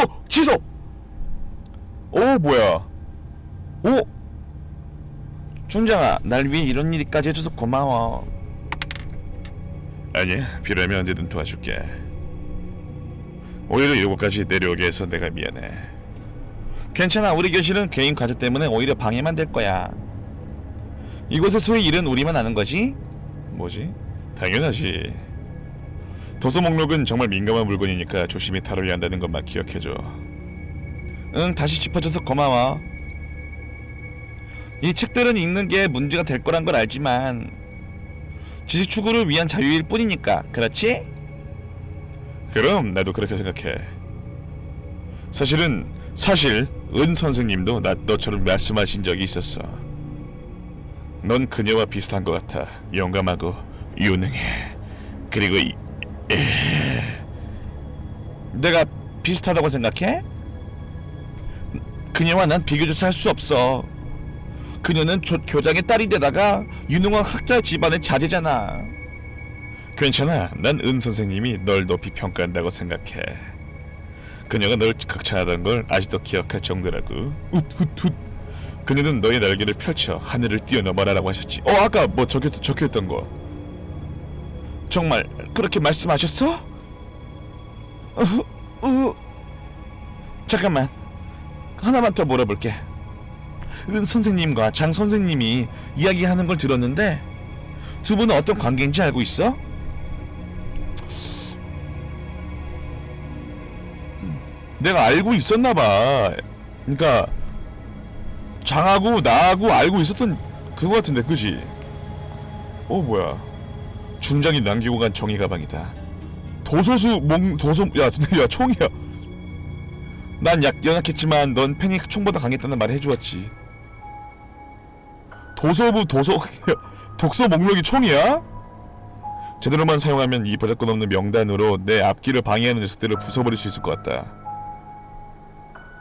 오! 취소! 오 뭐야 오! 중장아 날 위해 이런 일까지 해줘서 고마워 아니야 필요하면 언제든 도와줄게 오히려 이곳까지 내려오게 해서 내가 미안해 괜찮아 우리 교실은 개인 과제 때문에 오히려 방해만 될 거야 이곳에서의 일은 우리만 아는 거지? 뭐지? 당연하지 도서 목록은 정말 민감한 물건이니까 조심히 다뤄야 한다는 것만 기억해줘. 응 다시 짚어줘서 고마워. 이 책들은 읽는 게 문제가 될 거란 걸 알지만 지식 추구를 위한 자유일 뿐이니까 그렇지? 그럼 나도 그렇게 생각해. 사실은 사실 은 선생님도 나 너처럼 말씀하신 적이 있었어. 넌 그녀와 비슷한 것 같아. 용감하고 유능해. 그리고 이, 에... 내가 비슷하다고 생각해? 그녀와 난 비교조차 할 수 없어. 그녀는 조, 교장의 딸인데다가 유능한 학자 집안의 자제잖아. 괜찮아. 난 은 선생님이 널 높이 평가한다고 생각해. 그녀가 널 극찬하던 걸 아직도 기억할 정도라고. 훗훗훗 그녀는 너의 날개를 펼쳐 하늘을 뛰어넘어라라고 하셨지. 어 아까 뭐 적혀, 적혀 있던 거 정말 그렇게 말씀하셨어? 어, 어, 잠깐만 하나만 더 물어볼게 은 선생님과 장 선생님이 이야기하는 걸 들었는데 두 분은 어떤 관계인지 알고 있어? 내가 알고 있었나 봐. 그러니까 장하고 나하고 알고 있었던 그거 같은데, 그지? 어 뭐야? 중장이 남기고 간 정의 가방이다. 도소수 몽 도소 야 야 총이야. 난 약 연약했지만 넌 팬이 총보다 강했다는 말 해주었지. 도서부 도서 독서 목록이 총이야? 제대로만 사용하면 이 버젓고 없는 명단으로 내 앞길을 방해하는 녀석들을 부숴버릴 수 있을 것 같다.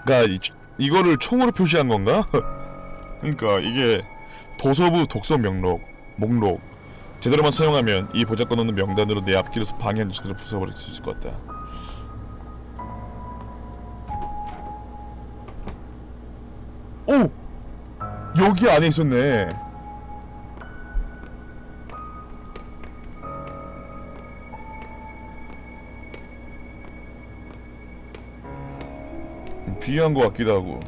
그러니까 이, 이거를 총으로 표시한 건가? 그러니까 이게 도서부 독서 명록 목록 제대로만 사용하면 이 보작권 없는 명단으로 내 앞길에서 방해하는 녀석들을 부숴버릴 수 있을 것 같다. 오! 여기 안에 있었네. 비한 것 같기도 하고.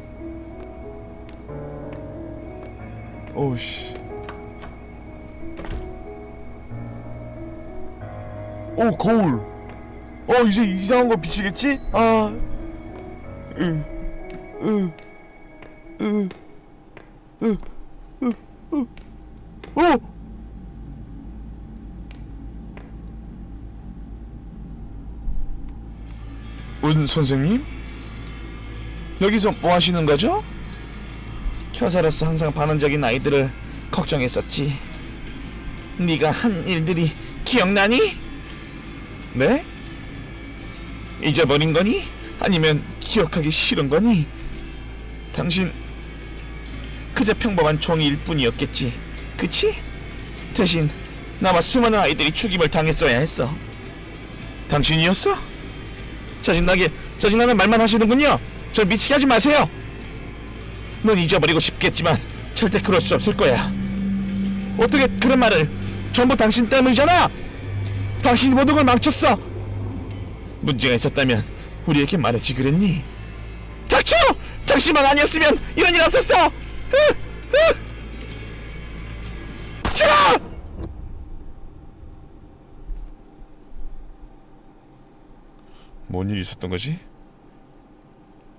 오씨. 오 거울. 어 이제 이상한 거 비치겠지? 아. 으. 으. 으. 으. 으. 으. 어. 은 선생님? 여기서 뭐 하시는 거죠? 교사로서 항상 반원적인 아이들을 걱정했었지. 네가 한 일들이 기억나니? 네? 잊어버린 거니? 아니면 기억하기 싫은 거니? 당신 그저 평범한 종이일 뿐이었겠지. 그치? 대신 나와 수많은 아이들이 죽임을 당했어야 했어. 당신이었어? 짜증나게 짜증나는 말만 하시는군요. 절 미치게 하지 마세요. 넌 잊어버리고 싶겠지만 절대 그럴 수 없을 거야. 어떻게 그런 말을 전부 당신 때문이잖아. 당신이 모든 걸 망쳤어. 문제가 있었다면 우리에게 말하지 그랬니? 닥쳐! 당신만 아니었으면 이런 일 없었어. 으! 으! 죽어! 뭔 일이 있었던 거지?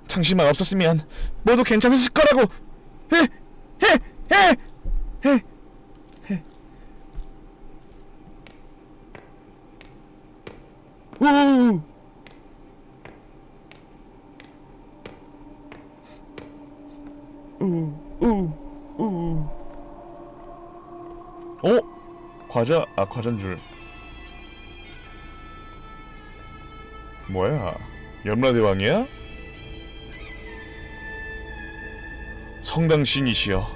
당신만 없었으면 모두 괜찮으실 거라고. 해, 해, 해, 해, 우, 우. 어? 과자, 아 과자인 줄. 뭐야? 염라대왕이야? 성당 신이시여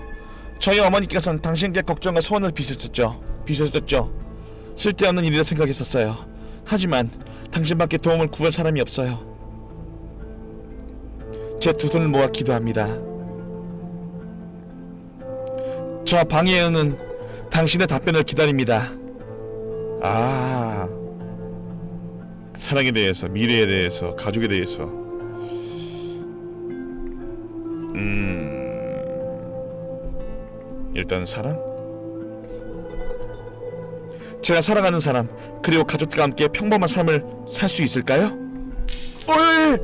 저희 어머니께서는 당신께 걱정과 소원을 비춰줬죠 비춰줬죠 쓸데없는 일이라 생각했었어요 하지만 당신밖에 도움을 구할 사람이 없어요 제 두 손을 모아 기도합니다. 저 방에는 당신의 답변을 기다립니다. 아, 사랑에 대해서, 미래에 대해서, 가족에 대해서. 음, 일단 사랑? 제가 사랑하는 사람 그리고 가족들과 함께 평범한 삶을 살 수 있을까요? 어이!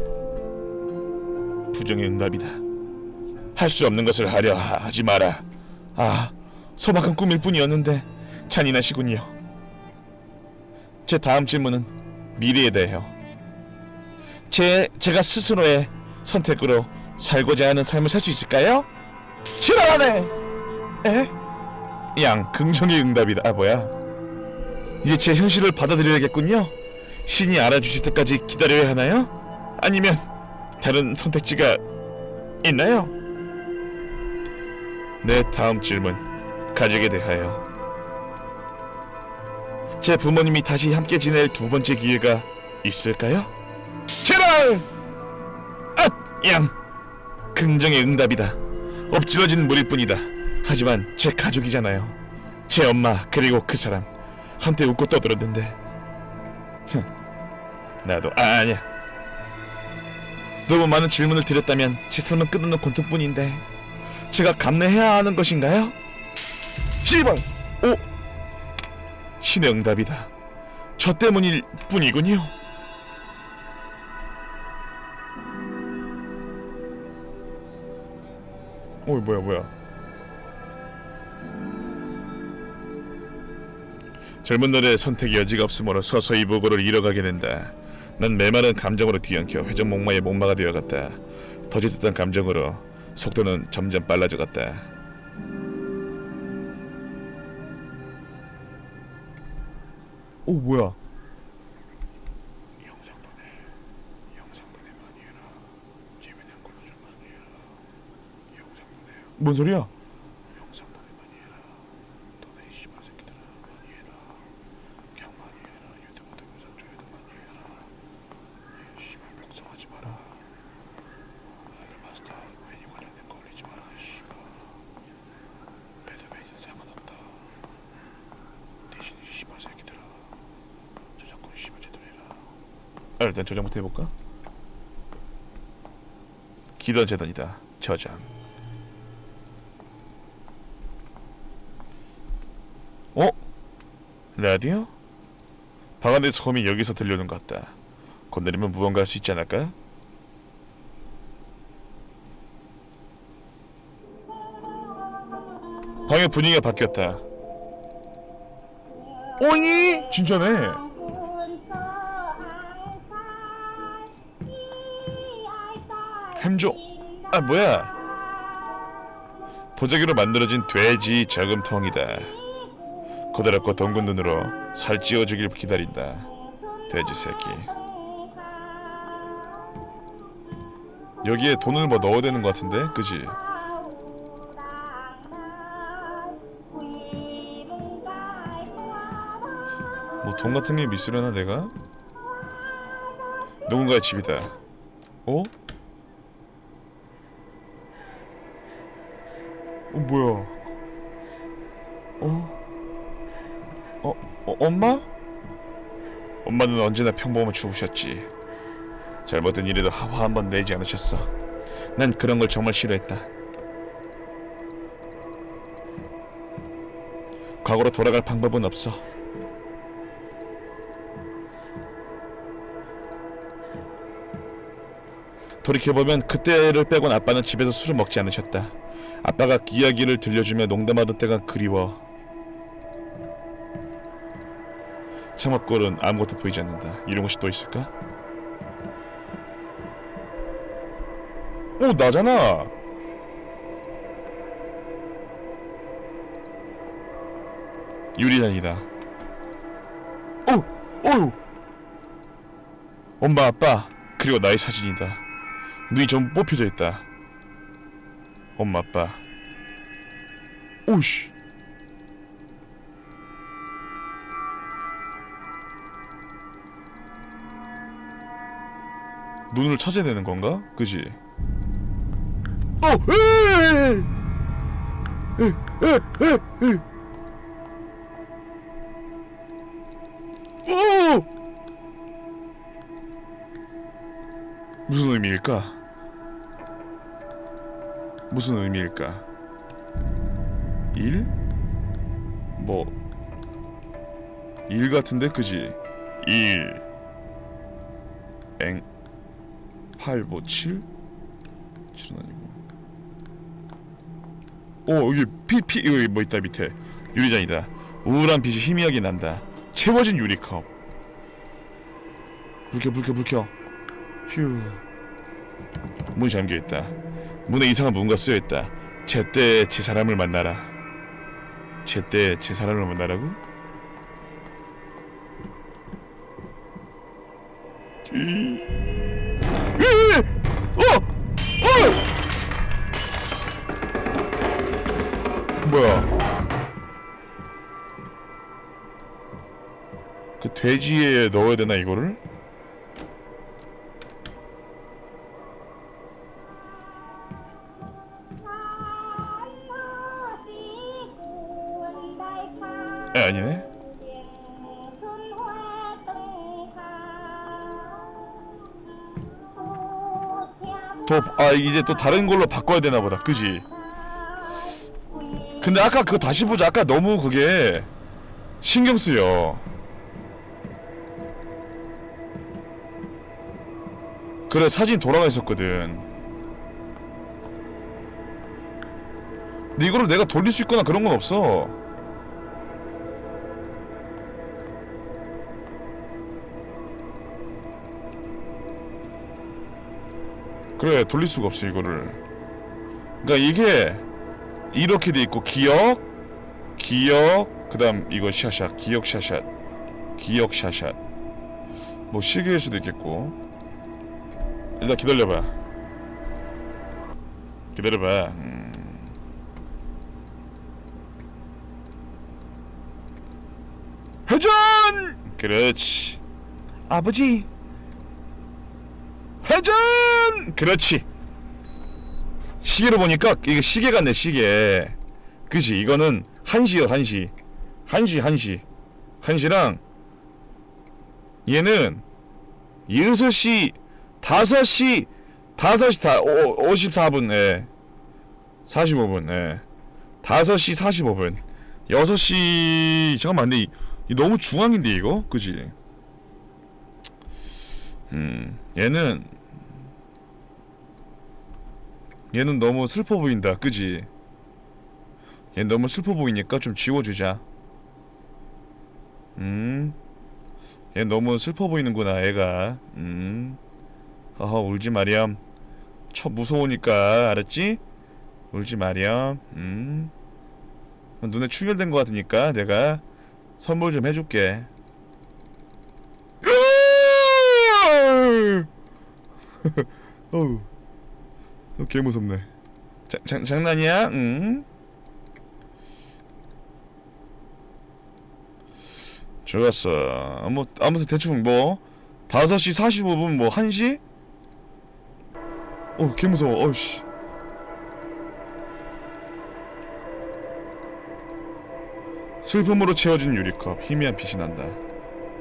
부정의 응답이다. 할 수 없는 것을 하려 하지 마라. 아, 소박한 꿈일 뿐이었는데 잔인하시군요. 제 다음 질문은 미래에 대해요. 제 제가 스스로의 선택으로 살고자 하는 삶을 살 수 있을까요? 지랄하네. 에? 양 긍정의 응답이다. 아 뭐야? 이제 제 현실을 받아들여야겠군요. 신이 알아주실 때까지 기다려야 하나요? 아니면 다른 선택지가 있나요? 내 다음 질문 가족에 대하여 제 부모님이 다시 함께 지낼 두 번째 기회가 있을까요? 제발! 아! 양! 긍정의 응답이다 엎질러진 물일 뿐이다 하지만 제 가족이잖아요 제 엄마 그리고 그 사람 한때 웃고 떠들었는데 흠, 나도 아, 아니야 너무 많은 질문을 드렸다면 제 삶은 끝없는 고통뿐인데 제가 감내해야 하는 것인가요? 씨발! 오! 신의 응답이다 저 때문일 뿐이군요 어이 뭐야 뭐야 젊은 날의 선택의 여지가 없으므로 서서히 무고를 잃어가게 된다. 난 메마른 감정으로 뒤엉켜 회전 목마의 목마가 되어갔다. 더짓했던 감정으로 속도는 점점 빨라져갔다. 오 뭐야? 영상 보내 영상 보내 많이 해라 재미난 걸로 좀 많이 해라 영상 보내 뭔 소리야? 영상 보내 많이 해라 너네 씨발 새끼들아 많이 해라 그냥 많이 해라 유튜브 동영상 조회도 많이 해라 이 씨발 벽성하지 마라 아이들 마스터 메뉴 관련된 거 올리지 마라 이 씨발 배드메이드 상관없다 대신 이 씨발 새끼들아 저작권 씨발 제대로 해라 아, 일단 저장부터 해볼까? 기도 재단이다. 저장. 어? 라디오? 방 안의 소음이 여기서 들려오는 것 같다. 건드리면 무언가 할 수 있지 않을까? 방의 분위기가 바뀌었다. 오잉이? 진짜네. 아 뭐야? 도자기로 만들어진 돼지 저금통이다. 고드랍고 덩군 눈으로 살찌워주길 기다린다 돼지 새끼. 여기에 돈을 뭐 넣어야 되는 것 같은데 그지? 뭐 돈 같은 게 미스려나 내가? 누군가의 집이다. 어? 어 뭐야? 어? 어? 어 엄마? 엄마는 언제나 평범한 죽으셨지. 잘못된 일에도 화 한 번 내지 않으셨어. 난 그런 걸 정말 싫어했다. 과거로 돌아갈 방법은 없어. 돌이켜보면 그때를 빼곤 아빠는 집에서 술을 먹지 않으셨다. 아빠가 이야기를 들려주며 농담하던 때가 그리워. 창밖골은 아무것도 보이지 않는다. 이런 곳이 또 있을까? 오 나잖아. 유리잔이다. 오, 오. 엄마, 아빠, 그리고 나의 사진이다. 눈이 좀 뽑혀져 있다. 엄마 아빠 오씨 눈을 찾아야 되는 건가? 그지? 어, 에이! 에, 에, 에, 에. 오! 무슨 의미일까? 무슨 의미일까? 일? 뭐, 일 같은데, 그지? 일. 엥. 8, 뭐, 7? 7은 아니고. 오, 여기 피, 피, 여기 뭐 있다, 밑에. 유리잔이다. 우울한 빛이 희미하게 난다. 채워진 유리컵. 불 켜, 불 켜, 불 켜. 휴. 문이 잠겨 있다. 문에 이상한 뭔가 쓰여 있다. 제때 제 사람을 만나라. 제때 제 사람을 만나라고? 어! 어! 뭐야? 그 돼지에 넣어야 되나 이거를? 에 아니네. 더아 이제 또 다른 걸로 바꿔야 되나 보다. 그지? 근데 아까 그거 다시 보자. 아까 너무 그게 신경 쓰여. 그래 사진 돌아가 있었거든. 근데 이거를 내가 돌릴 수 있거나 그런 건 없어. 그래 돌릴 수가 없어 이거를. 그러니까 이게 이렇게 돼 있고 기억, 기억, 그다음 이거 샤샷, 기억 샤샷, 기억 샤샷. 뭐 시계일 수도 있겠고. 일단 기다려봐. 기다려봐. 음. 회전! 그렇지. 아버지. 회전! 그렇지. 시계로 보니까 이게 시계 같네 시계. 그지 이거는 한시요 한시. 한시 한시. 한시랑 얘는 6시 5시 5시 다 오, 54분 예. 45분 예. 5시 45분 6시 잠깐만 근데 이, 이 너무 중앙인데 이거 그지 음 얘는 얘는 너무 슬퍼 보인다 그지? 얘 너무 슬퍼 보이니까 좀 지워주자. 음 얘 너무 슬퍼 보이는구나 애가. 음 허허 울지 마렴. 쳐 무서우니까 알았지? 울지 마렴. 음 눈에 충혈된 것 같으니까 내가 선물 좀 해줄게 어, 개 무섭네 자, 장, 장난이야? 응? 좋았어 뭐 아무튼 대충 뭐 5시 45분 뭐 1시? 어, 개 무서워. 어이씨. 슬픔으로 채워진 유리컵. 희미한 빛이 난다.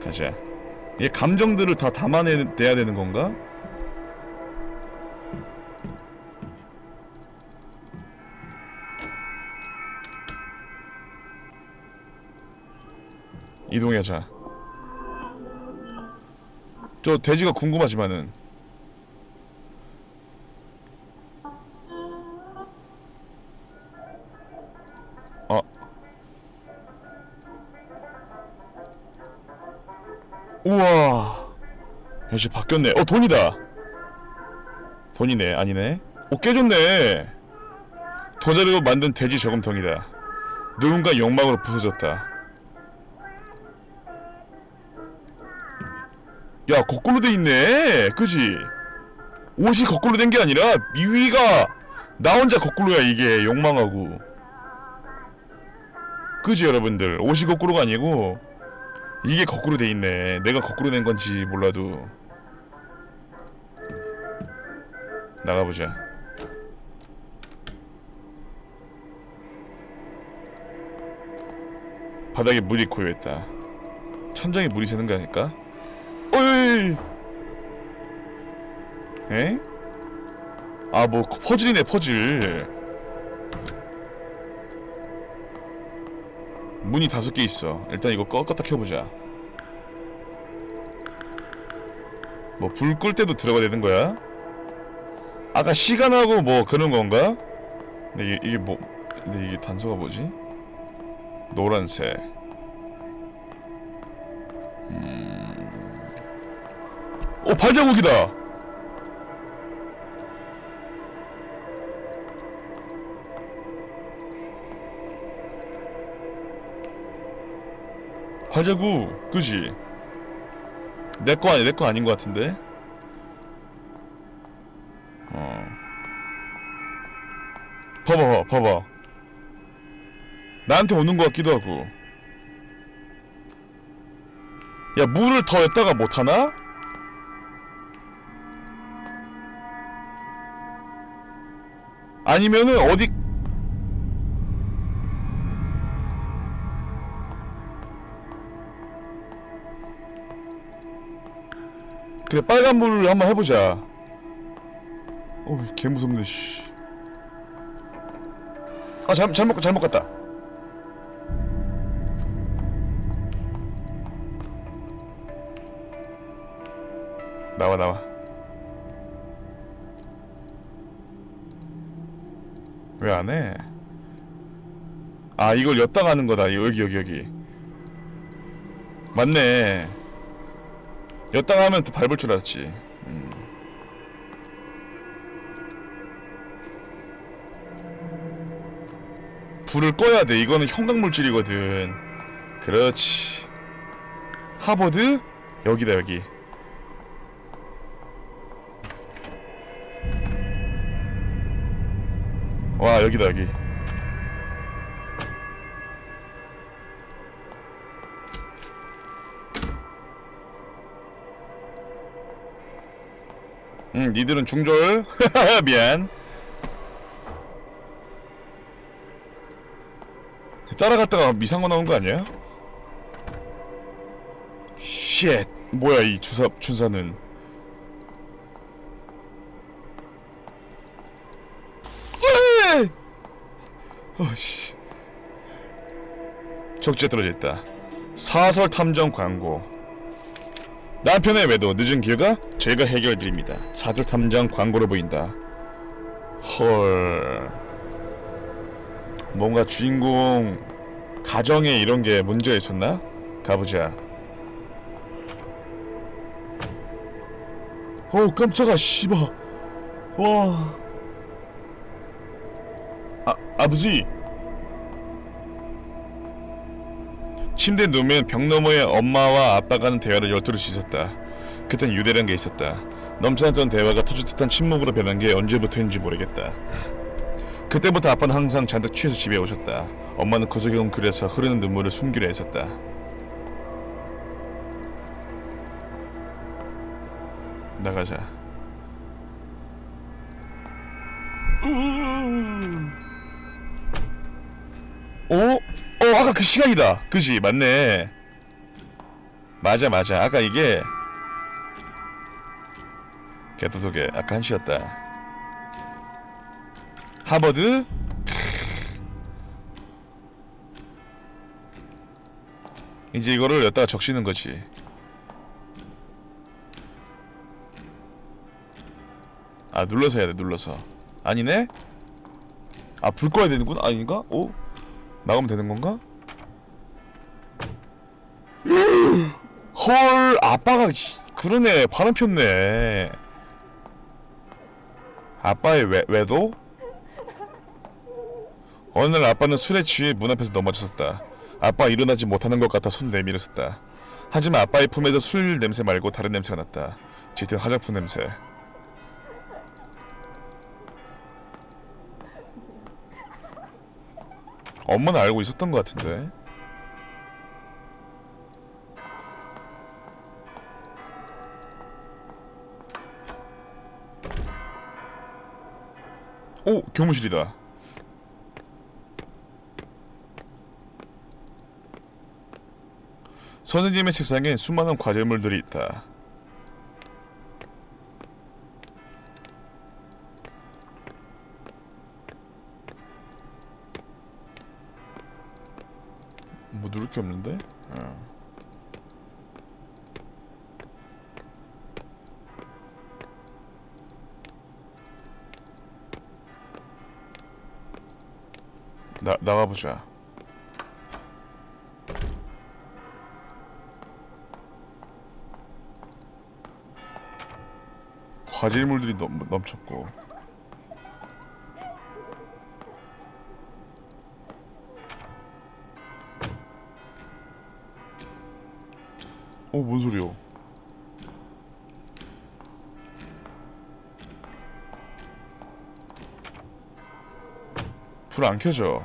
가자. 얘 감정들을 다 담아내야 되는 건가? 이동하자. 저 돼지가 궁금하지만은 어. 우와. 역시 바뀌었네. 어, 돈이다. 돈이네. 아니네. 오, 깨졌네. 더 자르고 만든 돼지 저금통이다. 누군가 욕망으로 부서졌다. 야 거꾸로 돼 있네. 그지? 옷이 거꾸로 된 게 아니라 미위가 나 혼자 거꾸로야 이게. 욕망하고. 그지 여러분들? 옷이 거꾸로가 아니고 이게 거꾸로 돼 있네. 내가 거꾸로 된 건지 몰라도. 나가보자. 바닥에 물이 고여있다. 천장에 물이 새는 거 아닐까? 어이. 에? 아, 뭐 퍼즐이네 퍼즐. 문이 다섯 개 있어. 일단 이거 껐, 껐다 켜보자. 뭐 불 끌 때도 들어가야 되는 거야? 아까 시간하고 뭐 그런 건가? 근데 이게, 이게 뭐? 근데 이게 단서가 뭐지? 노란색. 어 발자국이다. 발자국, 그지? 내 거 아니, 내거 아닌 것 같은데? 어. 봐봐, 봐봐. 나한테 오는 것 같기도 하고. 야, 물을 더 였다가 못 하나? 아니면은 어디 그래 빨간 물을 한번 해보자 어우 개 무섭네 씨. 아 잘, 잘못 잘못 갔다 안 해? 아 이걸 엿다 가는 거다. 여기 여기 여기. 맞네. 엿다 가면 또 밟을 줄 알았지. 음. 불을 꺼야 돼. 이거는 형광물질이거든. 그렇지. 하버드? 여기다 여기 와 여기다 여기. 응 니들은 중졸? 미안. 따라갔다가 이상한 거 나온 거 아니야? 쉣 뭐야 이 주사 춘사는 어씨 적지에 떨어져 있다 사설 탐정 광고 남편의 외도 늦은 길가 제가 해결해 드립니다 사설 탐정 광고로 보인다 헐 뭔가 주인공 가정에 이런 게 문제가 있었나? 가보자. 어 깜짝아 씨바. 와. 아 아버지. 침대에 누우면 벽 너머에 엄마와 아빠가 하는 대화를 엿들을 수 있었다. 그땐 유대란 게 있었다. 넘쳐났던 대화가 터질 듯한 침묵으로 변한 게 언제부터인지 모르겠다. 그때부터 아빠는 항상 잔뜩 취해서 집에 오셨다. 엄마는 구석에 그래서 흐르는 눈물을 숨기려 했었다. 나가자. 그 시간이다. 그지 맞네. 맞아 맞아. 아까 이게 개도독에 아까 한 시였다. 하버드 이제 이거를 여기다가 적시는 거지 아 눌러서 해야 돼 눌러서 아니네? 아 불 꺼야 되는구나 아닌가? 오? 나가면 되는 건가? 헐 아빠가 씨, 그러네 바람 폈네 아빠의 외, 외도? 어느 날 아빠는 술에 취해 문 앞에서 넘어졌었다. 아빠 일어나지 못하는 것 같아 손을 내밀었었다. 하지만 아빠의 품에서 술 냄새 말고 다른 냄새가 났다. 짙은 화장품 냄새. 엄마는 알고 있었던 것 같은데. 오 교무실이다. 선생님의 책상엔 수많은 과제물들이 있다. 뭐 누를 게 없는데? 나 나가보자. 과질물들이 넘, 넘쳤고 어, 뭔 소리요? 불 안 켜져.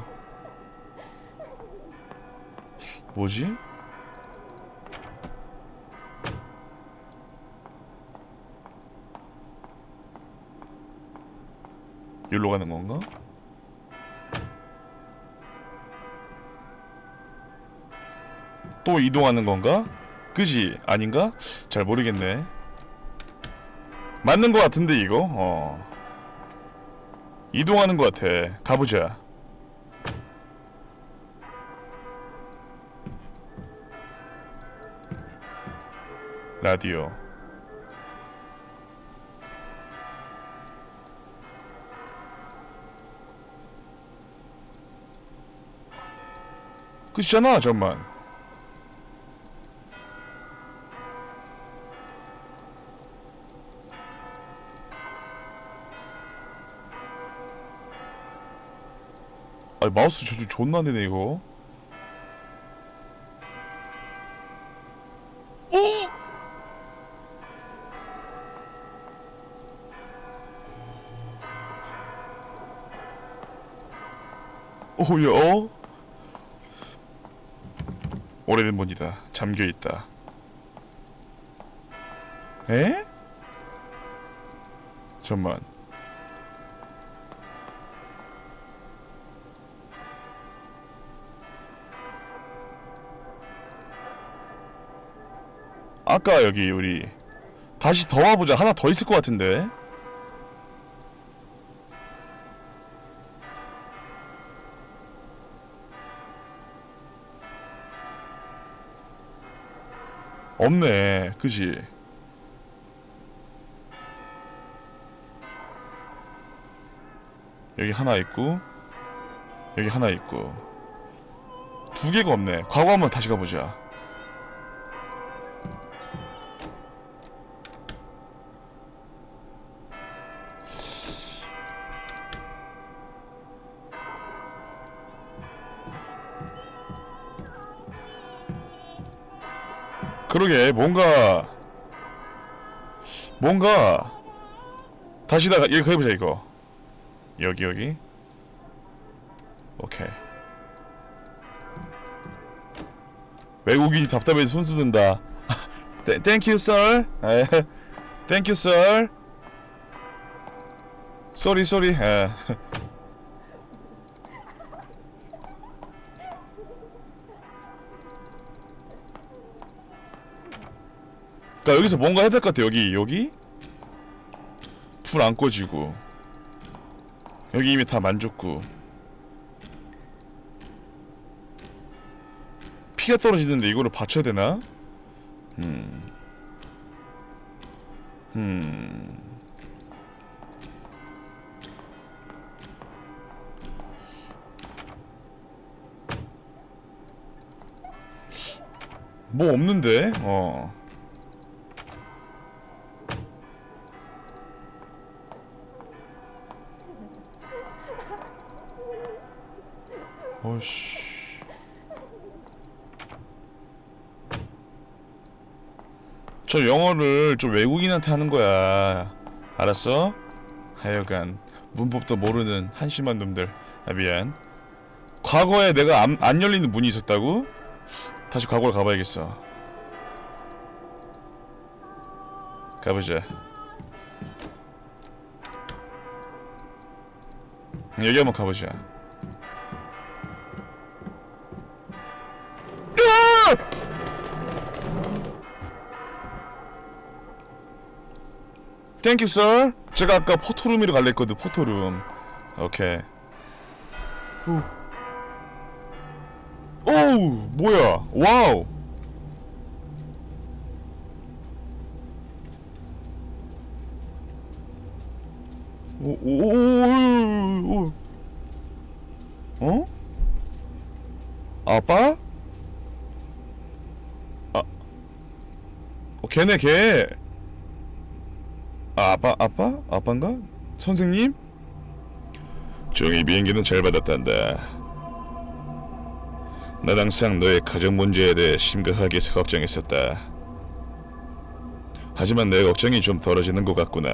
뭐지? 여기로 가는 건가? 또 이동하는 건가? 그지? 아닌가? 잘 모르겠네. 맞는 거 같은데 이거? 어. 이동하는 거 같아. 가보자. 라디오. 끝이잖아, 잠만. 아 마우스 저좀 존나 되네 이거. 오! 오야 어? 오래된 문이다. 잠겨 있다. 에? 잠만. 아까 여기 우리 다시 더 와보자. 하나 더 있을 것 같은데. 없네. 그지? 여기 하나 있고 여기 하나 있고 두 개가 없네. 과거 한번 다시 가보자. 그러게 뭔가 뭔가 다시 나가 이거 해보자 이거. 여기 여기. 오케이. 외국인이 답답해서 손수 든다. 땡큐 썰. 땡큐 썰. 쏘리 쏘리 그러니까 여기서 뭔가 해야 될 것 같아 여기 여기 불 안 꺼지고 여기 이미 다 만졌고 피가 떨어지는데 이거를 받쳐야 되나? 음. 음. 뭐 없는데? 어. 어씨. 저 영어를 좀 외국인한테 하는 거야. 알았어? 하여간 문법도 모르는 한심한 놈들. 아 미안. 과거에 내가 안, 안 열리는 문이 있었다고? 다시 과거로 가봐야겠어. 가보자. 여기 한번 가보자. 땡큐 썰 제가 아까 포토룸이로 갈라 했거든 포토룸 오케이 후. 오우 뭐야 와우 오오오오 어? 아빠? 아, 어, 걔네 걔. 아, 아빠 아빠 아빠인가? 선생님? 종이 비행기는 잘 받았단다. 난 항상 너의 가정 문제에 대해 심각하게 걱정했었다. 하지만 내 걱정이 좀 덜어지는 것 같구나.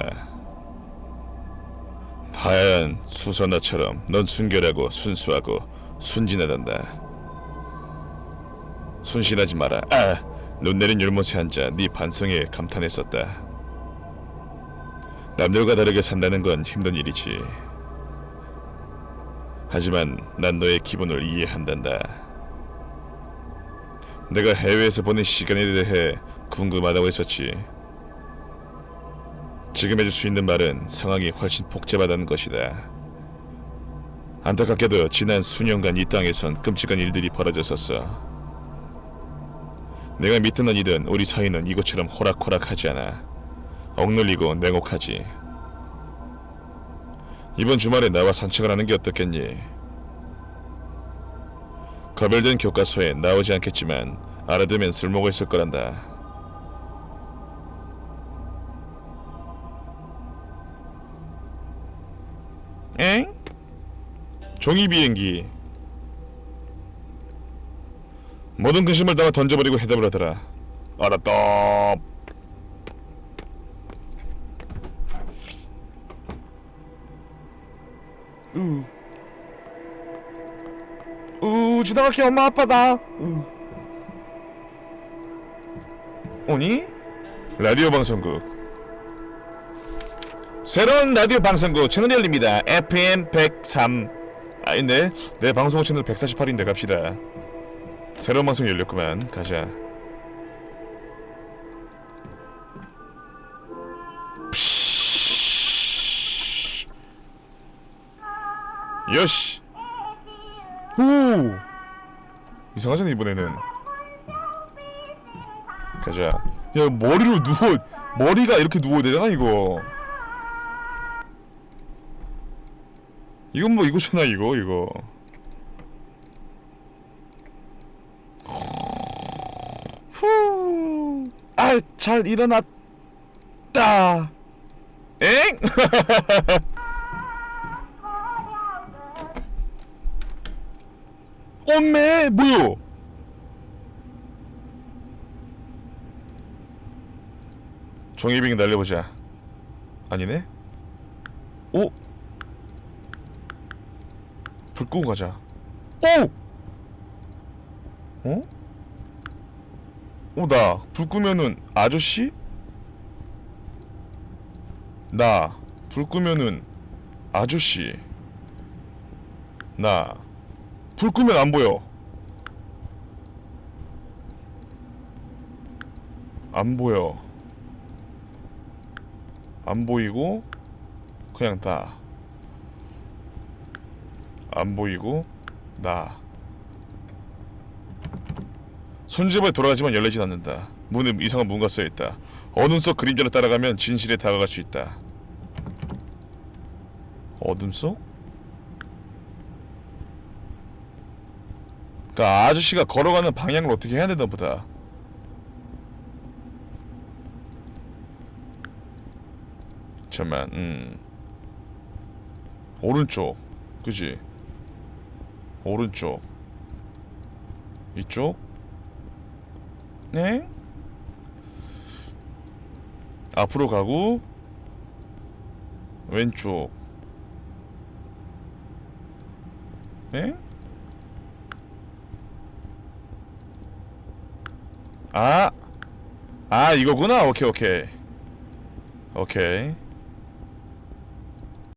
하얀 수선화처럼 넌 순결하고 순수하고 순진하단다. 순신하지 마라. 아, 눈 내린 율못에 앉아 네 반성에 감탄했었다. 남들과 다르게 산다는 건 힘든 일이지. 하지만 난 너의 기분을 이해한단다. 내가 해외에서 보낸 시간에 대해 궁금하다고 했었지. 지금 해줄 수 있는 말은 상황이 훨씬 복잡하다는 것이다. 안타깝게도 지난 수년간 이 땅에선 끔찍한 일들이 벌어졌었어. 내가 믿든 아니든 우리 사이는 이것처럼 호락호락하지 않아. 억눌리고 냉혹하지. 이번 주말에 나와 산책을 하는 게 어떻겠니? 거별된 교과서에 나오지 않겠지만 알아두면 쓸모가 있을 거란다. 엥? 종이 비행기. 모든 근심을 다 던져버리고 해답을 하더라. 알았다. 우. 우 지나갈게 엄마 아빠다. 우. 오니? 라디오 방송국. 새로운 라디오 방송국 채널이 열립니다. FM 103. 아닌데 내 방송 채널 148인데 갑시다. 새로운 방송 열렸구만. 가자. 요시. 오. 이상하잖아 이번에는. 가자. 야 머리로 누워 머리가 이렇게 누워야 되잖아 이거. 이건 뭐 이거잖아 이거 이거. 후. 아, 잘 일어났다. 엥? 엄매 뭐요? 종이빙 날려보자. 아니네? 오? 불 끄고 가자. 오! 어? 어, 나, 불 끄면은, 아저씨? 나, 불 끄면은, 아저씨. 나, 불 끄면 안 보여. 안 보여. 안 보이고, 그냥 나. 안 보이고, 나. 손잡아 돌아가지만 열리진 않는다. 문에 이상한 뭔가 쓰여 있다. 어둠 속 그림자를 따라가면 진실에 다가갈 수 있다. 어둠 속? 그러니까 아저씨가 걸어가는 방향을 어떻게 해야 되나 보다. 잠만, 음. 오른쪽, 그지? 오른쪽. 이쪽? 네? 앞으로 가고 왼쪽 네? 아! 아 이거구나. 오케이 오케이. 오케이